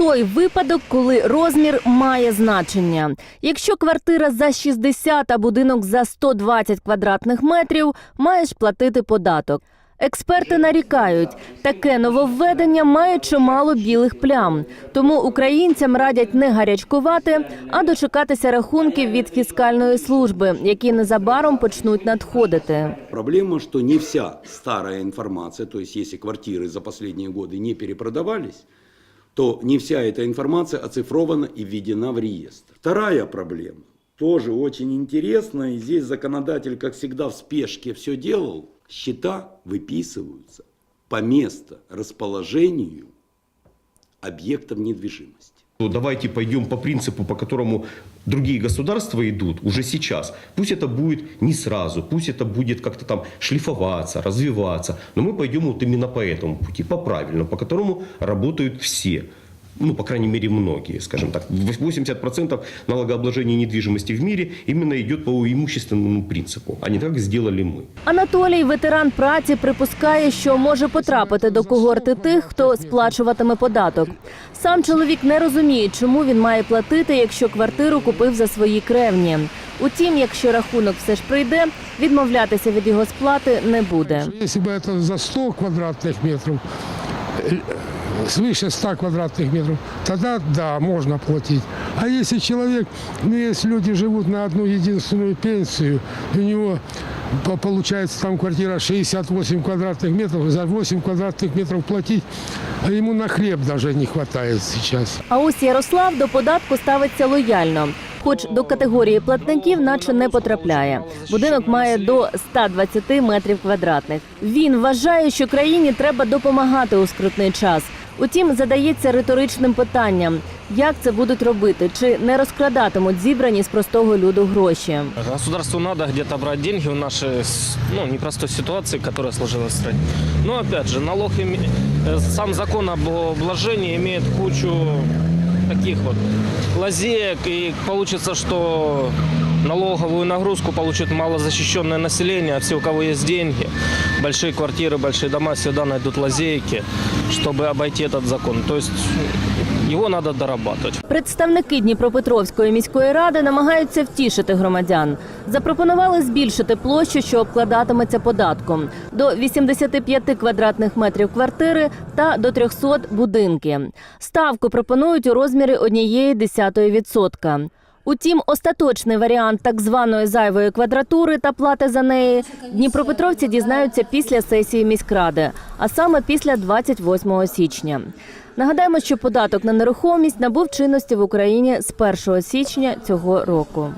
той випадок, коли розмір має значення. Якщо квартира за 60, а будинок за 120 квадратних метрів, маєш платити податок. Експерти нарікають, таке нововведення має чимало білих плям. Тому українцям радять не гарячкувати, а дочекатися рахунків від фіскальної служби, які незабаром почнуть надходити. Проблема, что не вся старая информация, то есть если квартиры за последние годы не перепродавались, то не вся эта информация оцифрована и введена в реестр. Вторая проблема, тоже очень интересная, и здесь законодатель, как всегда, в спешке все делал. Счета выписываются по место расположению объектов недвижимости. Ну, Давайте пойдем по принципу, по которому другие государства идут уже сейчас. Пусть это будет не сразу, пусть это будет как-то там шлифоваться, развиваться, но мы пойдем вот именно по этому пути, по правильному, по которому работают все. Ну, по крайней мере, многие, скажем так. 80% налогообложения недвижимости в мире именно идет по имущественному принципу, а не так сделали мы. Анатолій, ветеран праці, припускає, що може потрапити до когорти тих, хто сплачуватиме податок. Сам чоловік не розуміє, чому він має платити, якщо квартиру купив за свої кревні. Утім, якщо рахунок все ж прийде, відмовлятися від його сплати не буде. Если бы это за 100 квадратных метров, э, свыше 100 квадратных метров, тогда да, можно платить. А если человек, ну если люди живут на одну единственную пенсию, у него по- получается там квартира 68 квадратных метров, за 8 квадратных метров платить, а ему на хлеб даже не хватает сейчас. А ось Ярослав до податку ставиться лояльно. Хоч до категорії платників, наче не потрапляє. Будинок має до 120 метрів квадратних. Він вважає, що країні треба допомагати у скрутний час. Утім, задається риторичним питанням: як це будуть робити, чи не розкрадатимуть зібрані з простого люду гроші. Государству надо где-то брать деньги в нашей с- ну, непростой ситуации, которая сложилась в стране. Но опять же, налог э, сам закон об обложении имеет кучу таких вот лазеек, и получится, что налоговую нагрузку получит малозащищенное население, а все, у кого есть деньги, большие квартиры, большие дома, всегда найдут лазейки, чтобы обойти этот закон. То есть его надо дорабатывать. Представники Дніпропетровської міської ради намагаються втішити громадян. Запропонували збільшити площу, що обкладатиметься податком до 85 квадратних метрів квартири та до 300 будинки. Ставку пропонують у розмірі однієї десятої відсотка. Утім, остаточний варіант так званої зайвої квадратури та плати за неї дніпропетровці дізнаються після сесії міськради, а саме після 28 січня. Нагадаємо, що податок на нерухомість набув чинності в Україні з 1 січня цього року.